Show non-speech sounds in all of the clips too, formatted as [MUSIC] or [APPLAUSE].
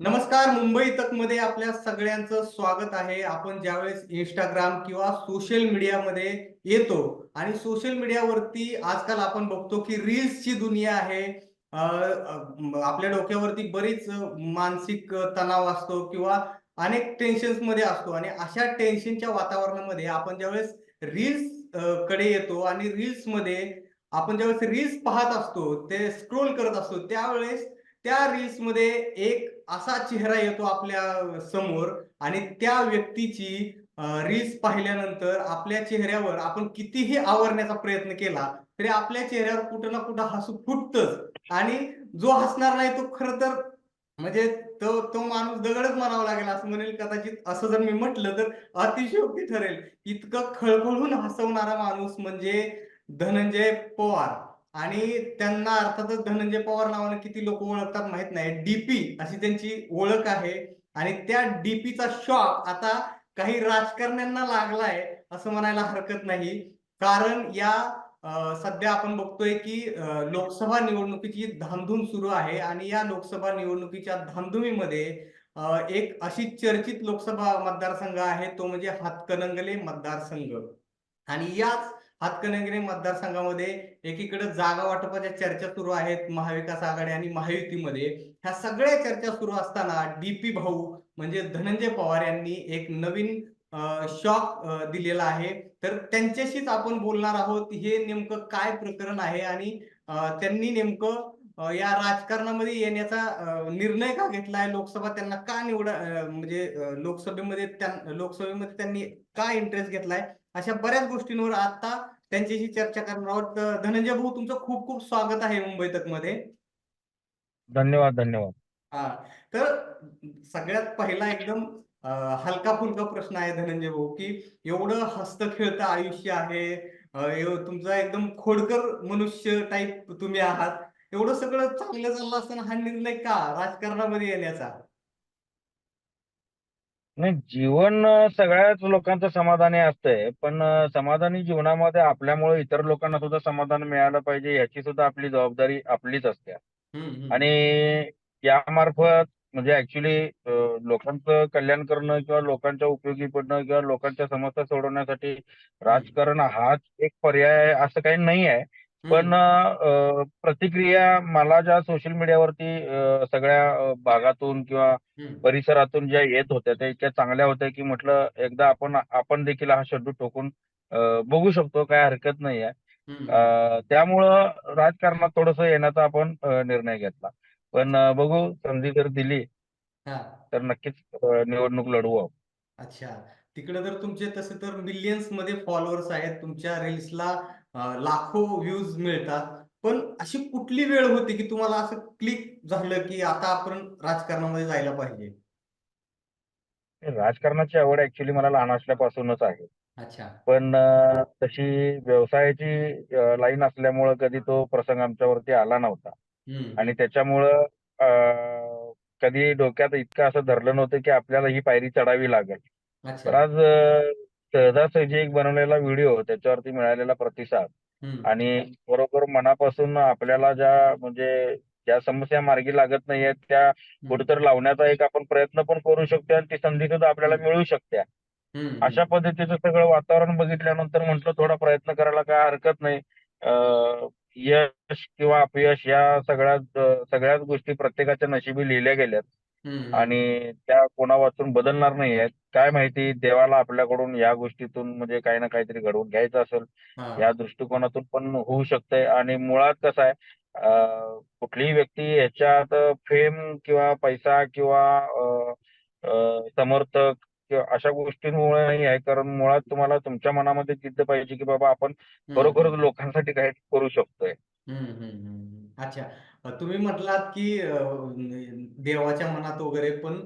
नमस्कार मुंबई तकमध्ये आपल्या सगळ्यांचं स्वागत आहे. आपण ज्यावेळेस इंस्टाग्राम किंवा सोशल मीडियामध्ये येतो आणि सोशल मीडियावरती आजकाल आपण बघतो की रील्सची दुनिया आहे. आपल्या डोक्यावरती बरीच मानसिक तणाव असतो किंवा अनेक टेन्शन्समध्ये असतो आणि अशा टेन्शनच्या वातावरणामध्ये आपण ज्यावेळेस रील्सकडे येतो आणि रील्समध्ये आपण ज्यावेळेस रील्स पाहत असतो ते स्क्रोल करत असतो त्यावेळेस त्या रील्समध्ये एक असा चेहरा येतो आपल्यासमोर आणि त्या व्यक्तीची रील्स पाहिल्यानंतर आपल्या चेहऱ्यावर आपण कितीही आवरण्याचा प्रयत्न केला तरी आपल्या चेहऱ्यावर कुठं ना कुठं हसू फुटतच. आणि जो हसणार नाही तो खर तर म्हणजे तो तो माणूस दगडच म्हणावा लागेल असं म्हणेल कदाचित असं जर मी म्हटलं तर अतिशयोक्ती ठरेल. इतकं खळखळून हसवणारा माणूस म्हणजे धनंजय पवार. आणि त्यांना अर्थातच धनंजय पवार नावाने किती लोक ओळखतात माहीत नाही. डीपी अशी त्यांची ओळख आहे. आणि त्या डीपीचा शॉक आता काही राजकारण्यांना लागलाय असं म्हणायला हरकत नाही. कारण या सध्या आपण बघतोय की लोकसभा निवडणुकीची धामधूम सुरू आहे. आणि या लोकसभा निवडणुकीच्या धामधुमीमध्ये एक अशी चर्चित लोकसभा मतदारसंघ आहे. तो म्हणजे हातकणंगले मतदारसंघ. आणि याच हातकणंगले मतदारसंघामध्ये एकीकडे जागा वाटपाच्या चर्चा सुरू आहेत महाविकास आघाडी आणि महायुतीमध्ये. ह्या सगळ्या चर्चा सुरू असताना डीपी भाऊ म्हणजे धनंजय पवार यांनी एक नवीन शॉक दिलेला आहे. तर त्यांच्याशीच आपण बोलणार आहोत. हे नेमकं काय प्रकरण आहे आणि त्यांनी नेमकं या राजकारणामध्ये येण्याचा निर्णय का घेतलाय लोकसभा त्यांना का निवडा म्हणजे लोकसभेमध्ये त्यां- लोकसभेमध्ये त्यांनी का इंटरेस्ट घेतलाय? अशा बऱ्याच गोष्टींवर आता त्यांच्याशी चर्चा करणार आहोत. धनंजय भाऊ तुमचं खूप खूप स्वागत आहे मुंबई तकमध्ये धन्यवाद धन्यवाद. हा तर सगळ्यात पहिला एकदम हलका फुलका प्रश्न आहे धनंजय भाऊ की एवढं हसतं खेळतं आयुष्य आहे तुमचा एकदम खोडकर मनुष्य टाईप तुम्ही आहात. एवढं सगळं चांगलं चाललं असताना हा निर्णय का राजकारणामध्ये येण्याचा? नाही जीवन सगळ्याच लोकांचं समाधानी असतंय पण अ, समाधानी जीवनामध्ये आपल्यामुळे इतर लोकांना सुद्धा समाधान मिळालं पाहिजे याची सुद्धा आपली जबाबदारी आपलीच असते. हम्म, हम्म, आणि यामार्फत म्हणजे ऍक्च्युली लोकांचं कल्याण करणं किंवा लोकांच्या उपयोगी पडणं किंवा लोकांच्या समस्या सोडवण्यासाठी राजकारण हाच एक पर्याय आहे असं काही नाही आहे पण अ, प्रतिक्रिया मला ज्या सोशल मीडियावरती अ, सगळ्या अ, भागातून किंवा परिसरातून ज्या येत होत्या त्या इतक्या चांगल्या होत्या की म्हटलं एकदा आपण आपण देखील हा शड्डू ठोकून अ, बघू शकतो काय हरकत नाही आहे. अ, त्यामुळं राजकारणात थोडस येण्याचा आपण अ, निर्णय घेतला. पण अ, बघू संधी जर दिली हा. तर नक्कीच अ, निवडणूक लढवू आपण. अच्छा. तिकडे तर तुमचे तसे तर मिलियन्समध्ये फॉलोअर्स आहेत तुमच्या रील्सला लाखो व्ह्यूज मिळतात. पण अशी कुठली वेळ होती की तुम्हाला असं क्लिक झालं की आता आपण राजकारणामध्ये जायला पाहिजे? राजकारणाची आवड ऍक्च्युली मला लहान असल्यापासूनच आहे. अच्छा. पण तशी व्यवसायाची लाईन असल्यामुळं कधी तो प्रसंग आमच्यावरती आला नव्हता. आणि त्याच्यामुळं कधी डोक्यात इतकं असं धरलं नव्हतं की आपल्याला ही पायरी चढावी लागेल. तर आज सहजासहजी एक बनवलेला व्हिडिओ त्याच्यावरती मिळालेला प्रतिसाद. हम्म. आणि बरोबर मनापासून आपल्याला ज्या म्हणजे ज्या समस्या मार्गी लागत नाहीयेत त्या कुठेतरी लावण्याचा एक आपण प्रयत्न पण करू शकतो आणि ती संधी सुद्धा आपल्याला मिळू शकते. हम्म. अशा पद्धतीचं सगळं वातावरण बघितल्यानंतर म्हटलं थोडा प्रयत्न करायला काय हरकत नाही. अं, यश किंवा अपयश या सगळ्या सगळ्याच गोष्टी प्रत्येकाच्या नशिबी लिहिल्या गेल्यात. आणि त्या कोणा वाचून बदलणार नाही आहेत काय माहिती देवाला आपल्याकडून या गोष्टीतून म्हणजे काही ना काहीतरी घडवून घ्यायचं असेल या दृष्टिकोनातून पण होऊ शकतंय. आणि मुळात कसं आहे कुठलीही व्यक्ती ह्याच्यात फेम किंवा पैसा किंवा समर्थक किंवा अशा गोष्टींमुळे नाही आहे. कारण मुळात तुम्हाला तुमच्या मनामध्ये जिद्द पाहिजे की बाबा आपण खरोखरच लोकांसाठी काही करू शकतोय. अच्छा. तुम्ही म्हटलात की देवाच्या मनात वगैरे पण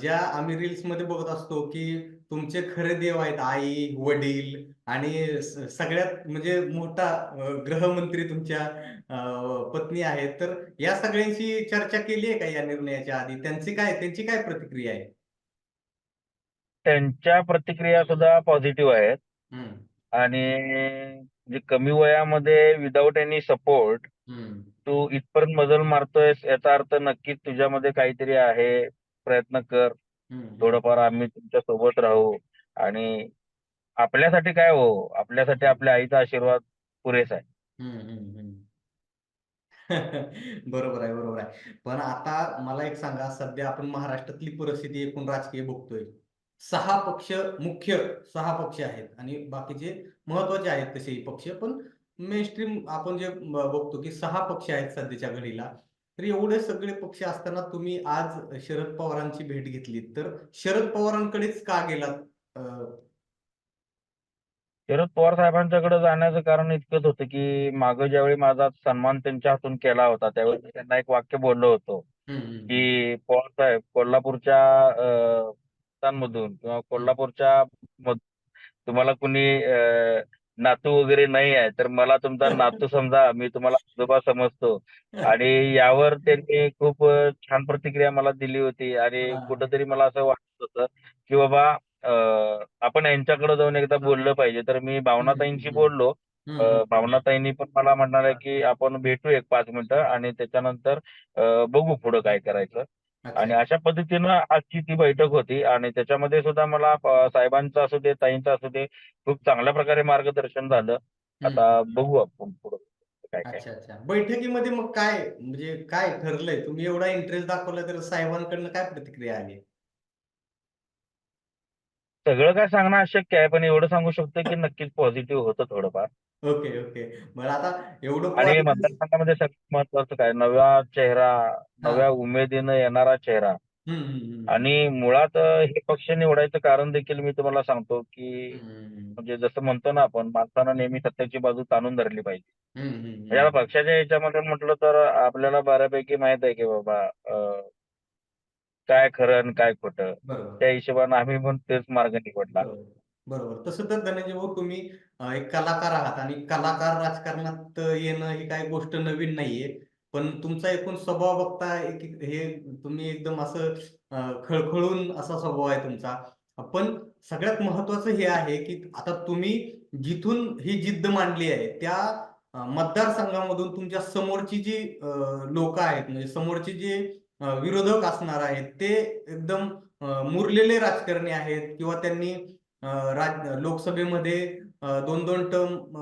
ज्या आम्ही रील्समध्ये बघत असतो की तुमचे खरे देव आहेत आई वडील आणि सगळ्यात म्हणजे मोठा गृहमंत्री तुमच्या पत्नी आहेत. तर या सगळ्यांशी चर्चा केली आहे का या निर्णयाच्या आधी? त्यांची काय त्यांची काय प्रतिक्रिया आहे? त्यांच्या प्रतिक्रिया सुद्धा पॉझिटिव्ह आहेत. आणि म्हणजे कमी वयामध्ये विदाऊट एनी सपोर्ट हम्म. तू इथपर्यंत मजल मारतोयस याचा अर्थ नक्कीच तुझ्यामध्ये काहीतरी आहे. प्रयत्न कर. हम्म. थोडंफार आम्ही तुमच्यासोबत राहू. आणि आपल्यासाठी काय हो? आपल्यासाठी आपल्या आईचा आशीर्वाद पुरेसा आहे. हम्म, हम्म, हम्म. [LAUGHS] बरोबर आहे बरोबर आहे. पण आता मला एक सांगा सध्या आपण महाराष्ट्रातली परिस्थिती एकूण राजकीय बघतोय. सहा पक्ष मुख्य सहा पक्ष आहेत आणि बाकीचे महत्त्वाचे आहेत तसेही पक्ष. पण मेनस्ट्रीम आपण जे बघतो की सहा पक्ष आहेत सध्याच्या घडीला तर एवढे सगळे पक्ष असताना तुम्ही आज शरद पवारांची भेट घेतली तर शरद पवारांकडेच का गेलात? शरद पवार साहेबांच्याकडे जाण्याचं कारण इतकंच होतं की मागं ज्यावेळी माझा सन्मान त्यांच्या हातून केला होता त्यावेळी त्यांना एक वाक्य बोललो होतो की पवार साहेब कोल्हापूरच्या मधून किंवा कोल्हापूरच्या तुम्हाला कुणी अं, नातू वगैरे नाही आहे तर मला तुमचा नातू [LAUGHS] समजा मी तुम्हाला आजोबा समजतो आणि यावर त्यांनी खूप छान प्रतिक्रिया मला दिली होती आणि. कुठंतरी मला असं वाटत होतं की बाबा अं, आपण यांच्याकडे जाऊन एकदा बोललं पाहिजे तर मी भावनाताईंशी. बोललो. भावनाताईंनी पण मला म्हणाले की आपण भेटू एक पाच मिनिटं आणि त्याच्यानंतर अं, बघू पुढं काय करायचं आणि अशा पद्धतीनं आजची ती बैठक होती आणि त्याच्यामध्ये सुद्धा मला साहेबांचं असू दे ताईंचं असू दे खूप चांगल्या प्रकारे मार्गदर्शन झालं. आता. बघू आपण पुढं काय काय अच्छा अच्छा. बैठकीमध्ये मग काय म्हणजे काय ठरलंय? तुम्ही एवढा इंटरेस्ट दाखवला तर साहेबांकडनं काय प्रतिक्रिया आली? सगळं काय सांगणं अशक्य आहे पण एवढं सांगू शकतो की नक्कीच पॉझिटिव्ह होतं थोडंफार. Okay okay. मला आता एवढं आणि positive- मतदारसंघामध्ये सगळ्यात महत्वाचं काय? नव्या चेहरा नव्या उमेदीनं येणारा चेहरा. आणि मुळात अं, हे पक्ष निवडायचं कारण देखील मी तुम्हाला सांगतो की म्हणजे जसं म्हणतो ना आपण माणसानं नेहमी सत्याची बाजू ताणून धरली पाहिजे. आता पक्षाच्या याच्यामध्ये म्हटलं तर आपल्याला बऱ्यापैकी माहीत आहे की बाबा अं, काय खरं आणि काय खोटं. बरोबर. त्या हिशोबानं आम्ही पण तेच मार्ग निवडला. बरोबर. तसं तर धनंजय भाऊ तुम्ही एक कलाकार आहात आणि कलाकार राजकारणात येणं ही काही गोष्ट नवीन नाहीये. पण तुमचा एकूण स्वभाव बघता एक हे तुम्ही एकदम असं खळखळून असा स्वभाव आहे तुमचा. पण सगळ्यात महत्वाचं हे आहे की आता तुम्ही जिथून ही जिद्द मांडली आहे त्या मतदारसंघामधून तुमच्या समोरची जी लोक आहेत म्हणजे समोरचे जे विरोधक असणार आहेत ते एकदम मुरलेले राजकारणी आहेत किंवा त्यांनी राज लोकसभेमध्ये दोन दोन टर्म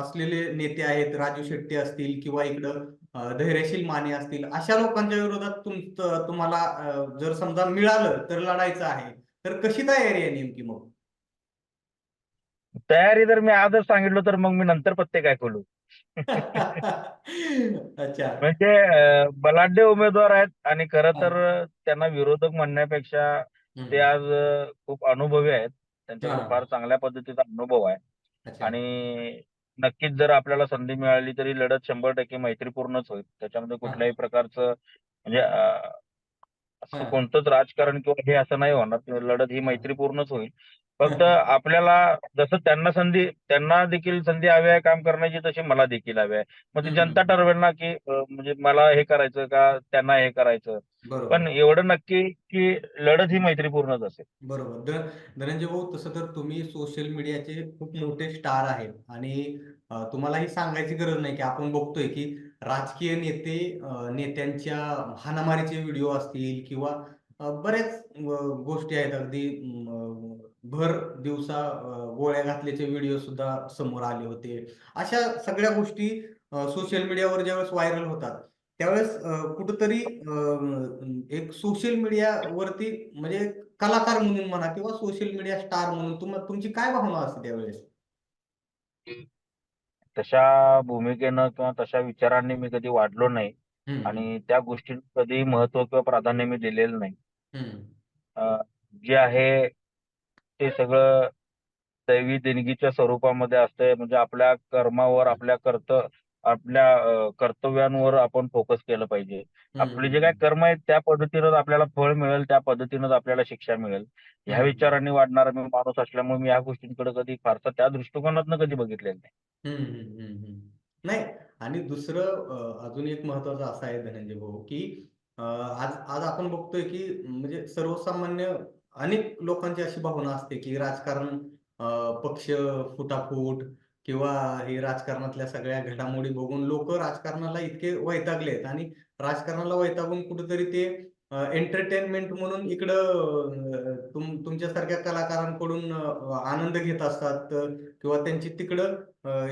असलेले नेते आहेत राजू शेट्टी असतील किंवा इकडं धैर्यशील माने असतील अशा लोकांच्या विरोधात तुमचं तुम्हाला जर समजा मिळालं तर लढायचं आहे तर कशी तयारी आहे नेमकी मग? तयारी जर मी आजच सांगितलं तर मग मी नंतर पत्ते काय खोलू. [LAUGHS] अच्छा. म्हणजे बलाढ्य उमेदवार आहेत आणि खरं तर त्यांना विरोधक म्हणण्यापेक्षा. ते आज खूप अनुभवी आहेत. त्यांच्याकडे. फार चांगल्या पद्धतीचा अनुभव आहे. आणि नक्कीच जर आपल्याला संधी मिळाली तरी लढत शंभर टक्के मैत्रीपूर्णच होईल. त्याच्यामध्ये कुठल्याही प्रकारचं म्हणजे असं. कोणतंच राजकारण किंवा हे असं नाही होणार. किंवा लढत ही मैत्रीपूर्णच होईल. फक्त आपल्याला जसं त्यांना संधी त्यांना देखील संधी हवी आहे काम करण्याची तशी मला देखील हवी आहे. मग ती. जनता ठरवेल ना की म्हणजे मला हे करायचं का त्यांना हे करायचं? पण एवढं नक्की की लढत ही मैत्रीपूर्णच असेल. बरोबर. धनंजय भाऊ तसं तर तुम्ही सोशल मीडियाचे खूप मोठे स्टार आहेत. आणि तुम्हाला ही सांगायची गरज नाही की आपण बघतोय की राजकीय नेते नेत्यांच्या हाणामारीचे व्हिडिओ असतील किंवा बऱ्याच गोष्टी आहेत. अगदी भर दिवसा गोळ्या घातल्याचे व्हिडिओ सुद्धा समोर आले होते. अशा सगळ्या गोष्टी सोशल मीडियावर ज्यावेळेस व्हायरल होतात त्यावेळेस कुठंतरी एक सोशल मीडियावरती म्हणजे कलाकार म्हणून म्हणा किंवा सोशल मीडिया स्टार म्हणून तुम तुमची काय भावना असते त्यावेळेस? तशा भूमिकेनं किंवा तशा विचारांनी मी कधी वाढलो नाही. आणि त्या गोष्टी कधी महत्त्व किंवा प्राधान्य मी दिलेलं नाही. जे आहे ते सगळं दैवी देणगीच्या स्वरूपामध्ये असतंय. म्हणजे आपल्या कर्मावर आपल्या कर्त आपल्या कर्तव्यांवर आपण फोकस केलं पाहिजे आपले जे काय कर्म आहेत त्या पद्धतीनंच आपल्याला फळ मिळेल त्या पद्धतीनंच आपल्याला शिक्षा मिळेल ह्या. विचारांनी वाढणारा मी माणूस असल्यामुळे मी ह्या गोष्टींकडे कधी फारसा त्या दृष्टिकोनातनं कधी बघितलेलं नाही. नाही आणि दुसरं अजून एक महत्वाचं असं आहे धनंजय भाऊ की आज आज आपण बघतोय की म्हणजे सर्वसामान्य अनेक लोकांची अशी भावना असते की राजकारण पक्ष फुटाफूट किंवा हे राजकारणातल्या सगळ्या घडामोडी बघून लोक राजकारणाला इतके वैतागलेत आणि राजकारणाला वैतागून कुठेतरी ते एंटरटेनमेंट म्हणून इकडं तुम तुमच्यासारख्या कलाकारांकडून आनंद घेत असतात किंवा त्यांची तिकडं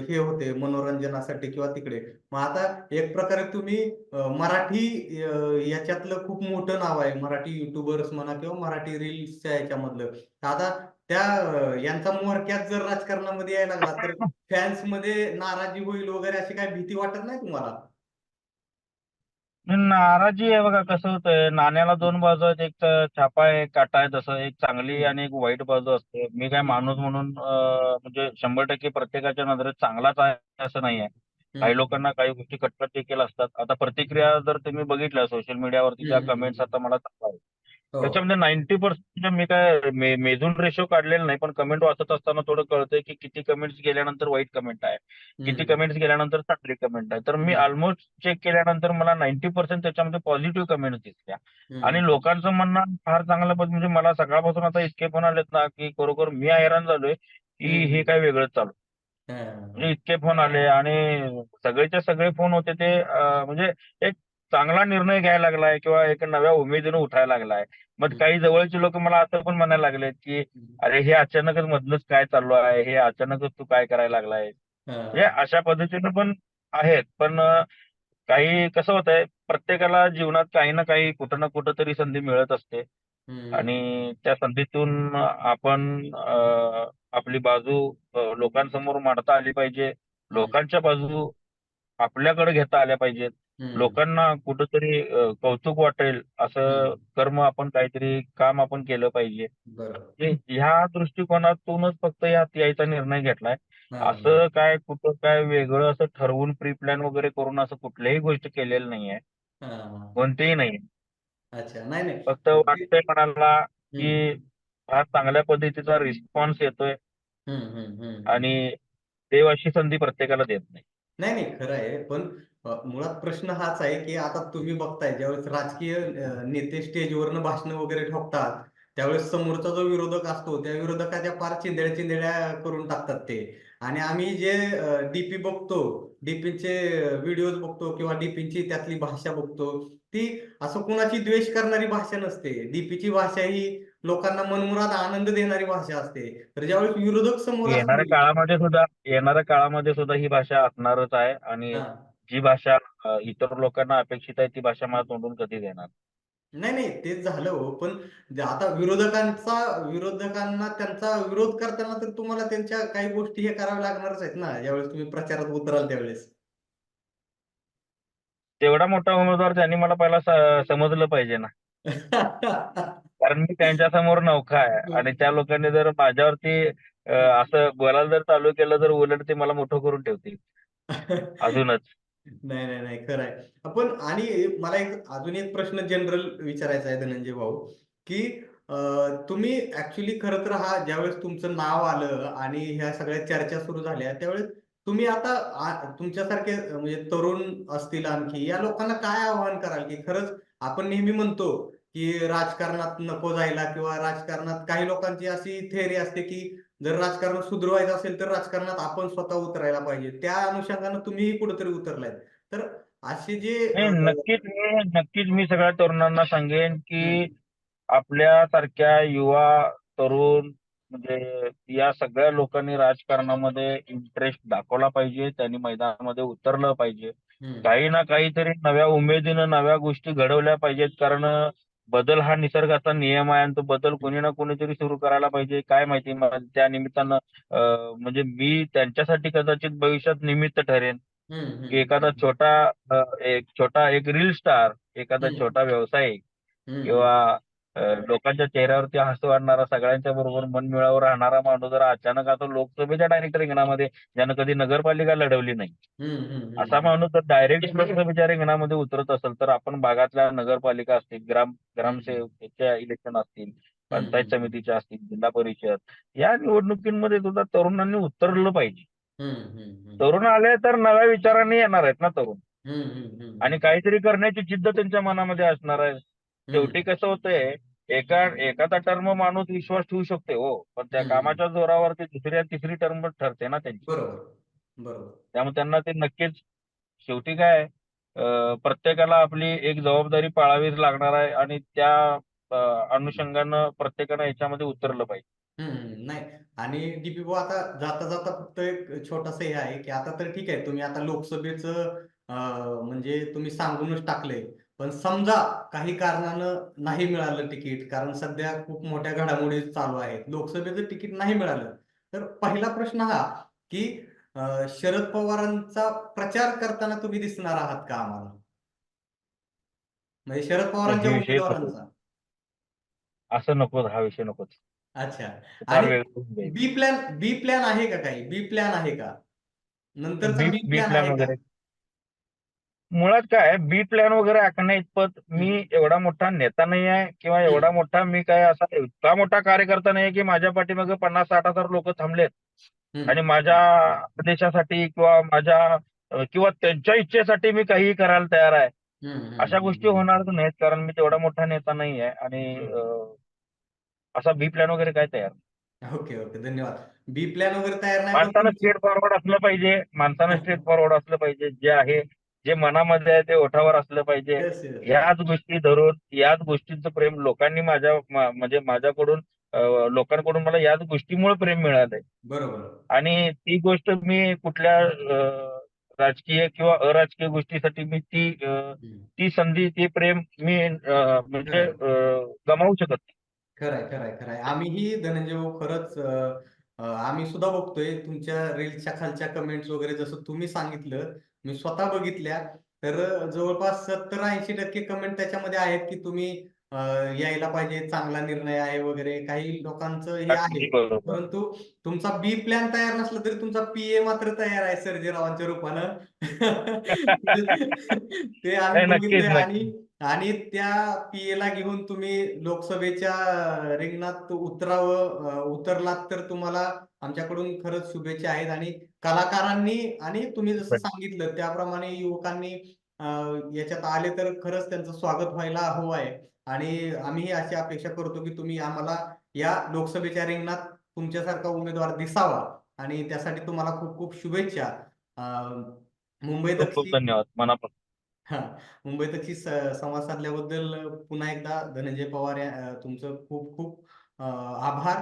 हे होते मनोरंजनासाठी किंवा तिकडे. मग आता एक प्रकारे तुम्ही मराठी याच्यातलं खूप मोठं नाव आहे. मराठी युट्यूबर्स म्हणा किंवा मराठी रील्सच्या याच्यामधलं. आता त्या यांचा म्होरक्यात जर राजकारणामध्ये यायला लागला तर फॅन्समध्ये नाराजी होईल वगैरे अशी काय भीती वाटत नाही तुम्हाला नाराजी आहे बघा कसं होतंय नाण्याला दोन बाजू आहेत एक तर छापा आहे काटा आहे तसं एक चांगली. आणि एक वाईट बाजू असते मी काय माणूस म्हणून म्हणजे शंभर टक्के प्रत्येकाच्या नजरेत चांगलाच आहे असं नाही आहे काही. लोकांना काही गोष्टी कटकट देखील असतात आता प्रतिक्रिया जर तुम्ही बघितल्या सोशल मीडियावरती हम्म, कमेंट्स. आता मला हो त्याच्यामध्ये नाईन्टी पर्सेंट मी काय मे मेजून रेशो काढलेला नाही पण कमेंट वाचत असताना थोडं कळतंय की किती कमेंट्स गेल्यानंतर वाईट कमेंट आहे किती. कमेंट्स गेल्यानंतर चांगली कमेंट आहे तर मी. ऑलमोस्ट चेक केल्यानंतर मला नाईन्टी पर्सेंट त्याच्यामध्ये पॉझिटिव्ह कमेंट्स दिसल्या आणि. लोकांचं म्हणणं फार चांगलं पण म्हणजे मला सकाळपासून आता इतके फोन आलेत ना की खरोखर मी हैराण झालोय की हे. काय वेगळंच चालू हा. म्हणजे इतके फोन आले आणि सगळेच्या सगळे फोन होते ते म्हणजे एक चांगला निर्णय घ्यायला लागलाय किंवा एक नव्या उमेदीने उठायला लागलाय मग. काही जवळचे लोक मला असं पण म्हणायला लागलेत की अरे हे अचानकच मधनच काय चालू आहे हे अचानकच तू काय करायला लागलाय म्हणजे हा. अशा पद्धतीनं पण आहेत पण काही कसं होतंय प्रत्येकाला जीवनात काही ना काही कुठं ना कुठं तरी संधी मिळत असते. आणि त्या संधीतून आपण आपली बाजू लोकांसमोर मांडता आली पाहिजे. लोकांच्या बाजू आपल्याकडे घेता आल्या पाहिजेत. लोकांना कुठंतरी अं, कौतुक वाटेल असं हम्म. कर्म आपण काहीतरी काम आपण केलं पाहिजे बरोबर हे- ह्या दृष्टिकोनातूनच फक्त यात यायचा निर्णय घेतलाय हा. असं काय कुठं काय वेगळं असं ठरवून प्री प्लॅन वगैरे करून असं कुठल्याही गोष्ट केलेलं नाहीये हा. कोणतेही नाही अच्छा नाही नाही फक्त वाटतंय मनाला. की फार चांगल्या पद्धतीचा रिस्पॉन्स येतोय. आणि देव अशी संधी प्रत्येकाला देत नाही नाही नाही खरं आहे पण मुळात प्रश्न हाच आहे की आता तुम्ही बघताय ज्यावेळेस राजकीय नेते स्टेजवरनं भाषणं वगैरे ठोकतात त्यावेळेस समोरचा जो विरोधक असतो त्या विरोधकाच्या पार चिंधड्या चिंधड्या करून टाकतात ते. आणि आम्ही जे डीपी बघतो डीपीचे व्हिडिओज बघतो किंवा डीपीची त्यातली भाषा बघतो ती असं कोणाची द्वेष करणारी भाषा नसते. डीपीची भाषा ही लोकांना मनमुराद आनंद देणारी भाषा असते. तर ज्यावेळेस विरोधक समोर येणाऱ्या काळामध्ये सुद्धा येणाऱ्या काळामध्ये सुद्धा ही भाषा असणारच आहे आणि जी भाषा अ, इतर लोकांना अपेक्षित आहे ती भाषा मला तोंडून कधी देणार? नाही नाही तेच झालं हो पण जे आता विरोधकांचा विरोधकांना त्यांचा विरोध करताना तर तुम्हाला त्यांच्या काही गोष्टी हे कराव्या लागणारच आहेत ना ज्यावेळेस तुम्ही प्रचारात उतराल त्यावेळेस. तेवढा मोठा उमेदवार त्यांनी मला पहिला स- समजलं पाहिजे ना. [LAUGHS] कारण मी त्यांच्यासमोर नौका आहे आणि त्या लोकांनी जर माझ्यावरती अ, असं बोलायला जर चालू केलं तर उलट ते मला मोठं करून ठेवतील. [LAUGHS] अजूनच. नाही नाही नाही खरं आहे. पण आणि मला एक अजून एक प्रश्न जनरल विचारायचा आहे धनंजय भाऊ की अं, तुम्ही ऍक्च्युली खरं तर हा ज्यावेळेस तुमचं नाव आलं आणि ह्या सगळ्या चर्चा सुरू झाल्या त्यावेळेस तुम्ही आता आ- तुमच्यासारखे अं, म्हणजे तरुण असतील आणखी या लोकांना काय आवाहन कराल? की खरंच आपण नेहमी म्हणतो की राजकारणात नको जायला किंवा राजकारणात काही लोकांची अशी थेअरी असते की जर राजकारण सुधरवायचं असेल तर राजकारणात आपण स्वतः उतरायला पाहिजे. त्या अनुषंगानं तुम्हीही कुठेतरी उतरलाय तर असे जे नक्कीच मी नक्कीच मी सगळ्या तरुणांना सांगेन की हम्म, आपल्यासारख्या युवा तरुण म्हणजे या सगळ्या लोकांनी राजकारणामध्ये इंटरेस्ट दाखवला पाहिजे त्यांनी मैदानामध्ये उतरलं पाहिजे. काही ना काहीतरी नव्या उमेदीनं नव्या गोष्टी घडवल्या पाहिजेत कारण बदल हा निसर्गाचा नियम आहे आणि तो बदल कोणी ना कोणीतरी सुरू करायला पाहिजे. काय माहिती? त्या निमित्तानं म्हणजे मी त्यांच्यासाठी कदाचित भविष्यात निमित्त ठरेन. की एखादा छोटा एक छोटा एक रील स्टार एखादा छोटा व्यावसायिक किंवा लोकांच्या चेहऱ्यावरती हसू आणणारा सगळ्यांच्या बरोबर मनमिळावू राहणारा माणूस जर अचानक आता लोकसभेच्या डायरेक्ट रिंगणामध्ये ज्यानं कधी नगरपालिका लढवली नाही. असा माणूस जर डायरेक्ट लोकसभेच्या रिंगणामध्ये उतरत असेल तर आपण भागातल्या नगरपालिका असतील ग्राम ग्रामसेवकच्या इलेक्शन असतील पंचायत समितीच्या असतील जिल्हा परिषद या निवडणुकींमध्ये सुद्धा तरुणांनी उतरलं पाहिजे. तरुण आले तर नव्या विचारांनी येणार आहेत ना तरुण? आणि काहीतरी करण्याची जिद्द त्यांच्या मनामध्ये असणार आहे. शेवटी कसं होतंय एका एखादा टर्म माणूस विश्वास ठेवू शकते हो. पण त्या हम्म. कामाच्या जोरावरती दुसऱ्या तिसरी टर्म ठरते ना त्यांची. बरोबर बरोबर. त्यामुळे त्यांना ते नक्कीच शेवटी काय अं, प्रत्येकाला आपली एक जबाबदारी पाळावीच लागणार आहे आणि त्या अं, अनुषंगानं प्रत्येकानं याच्यामध्ये उतरलं पाहिजे. हम्म नाही. आणि डीपी भाऊ आता जाता जाता फक्त एक छोटस हे आहे की आता तर ठीक आहे तुम्ही आता लोकसभेचं अं, म्हणजे तुम्ही सांगूनच टाकलंय. पण समजा काही कारणानं नाही मिळालं तिकीट कारण सध्या खूप मोठ्या घडामोडी चालू आहेत लोकसभेचं तिकीट नाही मिळालं तर पहिला प्रश्न हा की शरद पवारांचा प्रचार करताना तुम्ही दिसणार आहात का आम्हाला? म्हणजे शरद पवारांच्या नको. उमेदवारांचा. असं नको हा विषय नकोच अच्छा. आणि. बी प्लॅन बी प्लॅन आहे का काही? बी प्लॅन आहे का? नंतरचा बी प्लॅन आहे का? मुळात काय बी प्लॅन वगैरे आखण्या इतपत? मी एवढा मोठा नेता नाही आहे किंवा एवढा मोठा मी काय असा इतका मोठा कार्यकर्ता नाही की माझ्या पाठीमागे पन्नास साठ हजार लोक थांबलेत. आणि माझ्या देशासाठी किंवा माझ्या किंवा त्यांच्या इच्छेसाठी मी काहीही करायला तयार आहे. अशा गोष्टी होणार नाहीत कारण मी तेवढा मोठा नेता नाही आहे आणि असा बी प्लॅन वगैरे काय तयार. Okay okay. धन्यवाद. बी प्लॅन वगैरे तयार नाही माणसानं स्ट्रेट फॉरवर्ड असलं पाहिजे. माणसानं स्ट्रेट फॉरवर्ड असलं पाहिजे. जे आहे जे मनामध्ये आहे ते ओठावर असलं पाहिजे. याच गोष्टी धरून याच गोष्टींचं प्रेम लोकांनी माझ्या म्हणजे माझ्याकडून लोकांकडून मला याच गोष्टीमुळे प्रेम मिळालंय बरोबर आणि ती गोष्ट मी कुठल्या राजकीय किंवा अराजकीय गोष्टीसाठी मी ती. ती संधी ते प्रेम मी म्हणजे गमावू शकत नाही. खरंय खरंय खरंय आम्हीही धनंजय भाऊ खरंच आम्ही सुद्धा बघतोय तुमच्या रील्सच्या खालच्या कमेंट्स वगैरे जसं तुम्ही सांगितलं मी स्वतः बघितल्या. तर जवळपास सत्तर ऐंशी टक्के कमेंट त्याच्यामध्ये आहेत की तुम्ही यायला पाहिजे चांगला निर्णय आहे वगैरे. काही लोकांचं हे आहे. परंतु तुमचा बी प्लॅन तयार नसला तरी तुमचा पीए मात्र तयार आहे सर्जेरावांच्या रूपानं. [LAUGHS] [LAUGHS] ते आम्ही आणि. आणि त्या पीए ला घेऊन तुम्ही लोकसभेच्या रिंगणात उतरावं उतरलात तर तुम्हाला आमच्याकडून खरंच शुभेच्छा आहेत. आणि कलाकारांनी आणि तुम्ही जसं. सांगितलं त्याप्रमाणे युवकांनी याच्यात आले तर खरंच त्यांचं स्वागत व्हायला हवं आहे. आणि आम्ही अशी अपेक्षा करतो की तुम्ही आम्हाला या लोकसभेच्या रिंगणात तुमच्यासारखा उमेदवार दिसावा. आणि त्यासाठी तुम्हाला खूप खूप शुभेच्छा. मुंबई धन्यवाद. मनापासून. हा. मुंबई स- संवाद साधल्याबद्दल पुन्हा एकदा धनंजय पवार तुमचं खूप खूप आभार.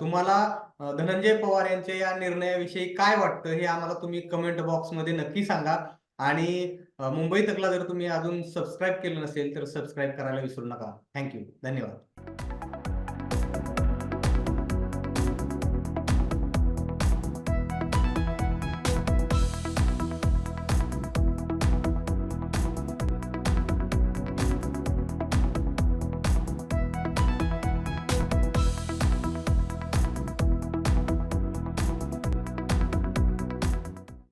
तुम्हाला धनंजय पवार यांच्या या निर्णयाविषयी काय वाटतं हे आम्हाला तुम्ही कमेंट बॉक्समध्ये नक्की सांगा. आणि मुंबई तकला जर तुम्ही अजून सबस्क्राईब केलं नसेल तर सबस्क्राईब करायला विसरू नका. थँक्यू. धन्यवाद.